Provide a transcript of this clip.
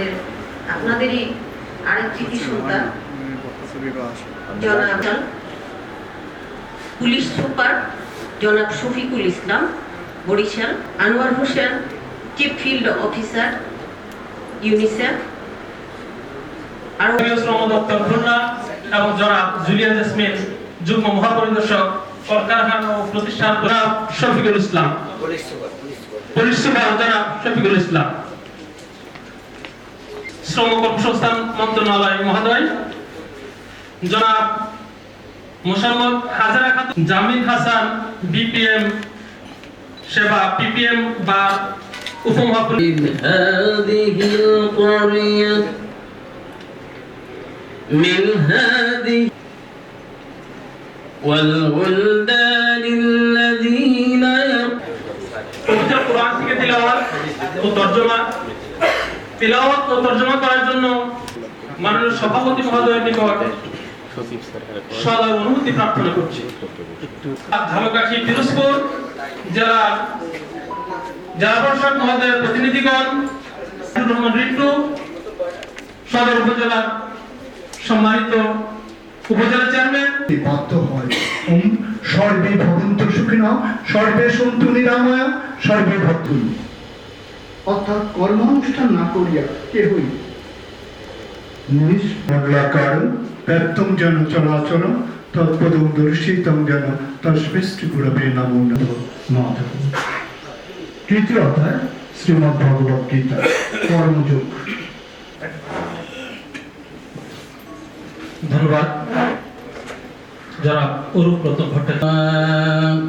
আমাদের আপনাদেরই আরেক কৃতি সন্তান জনাব পুলিশ সুপার জনাব Shafiqul Islam Barishal. Anwar Hossain chief field officer UNICEF. আরও শ্রম দপ্তর খুলনা এবং জনাব জুলিয়া জেসমিন যুগ্ম মহাপরিদর্শক কলকারখানা ও প্রতিষ্ঠান জনাব শফিকুল ইসলাম। পুলিশ সুপার জনাব শফিকুল ইসলাম। শ্রম কর্মসংস্থান মন্ত্রণালয় মহোদয় জনাব মোসাম্মদ হাজারা খাতুন জামিল হাসান বিপিএম সেবা পিপিএম বা উপমহাপরিদর্শক من هذه القرية من هذه والغلدان الذين পবিত্র কোরআন থেকে তিলাওয়াত ও তর্জমা তিলাওয়াত ও তর্জমা করার জন্য মাননীয় সভাপতি মহোদয়ের নিকট সদয় অনুমতি প্রার্থনা করছি। আর ধামকাঠি পিরোজপুর জেলা জেলা পরিষদ মহোদয়ের প্রতিনিধিগণ রহমান রিন্টু, সদর উপজেলার সম্মানিত উপজেলা চেয়ারম্যান। বাধ্য হয়। সর্বে ভবন্ত সুখিন, সর্বে সন্তু নিরাময়, সর্বে ভক্তু অর্থাৎ কর্মানুষ্ঠান না করিয়া কেহই নিষ্মগ্লাকার ব্যক্তম যেন চলাচল তৎপদম দর্শিতম যেন তস্মিষ্টি গুরবে নমো নমঃ মাধব। তৃতীয় অধ্যায় শ্রীমদ্ ভগবত গীতা কর্মযোগ। ধন্যবাদ। যারা অরূপ রতন ভট্টাচার্য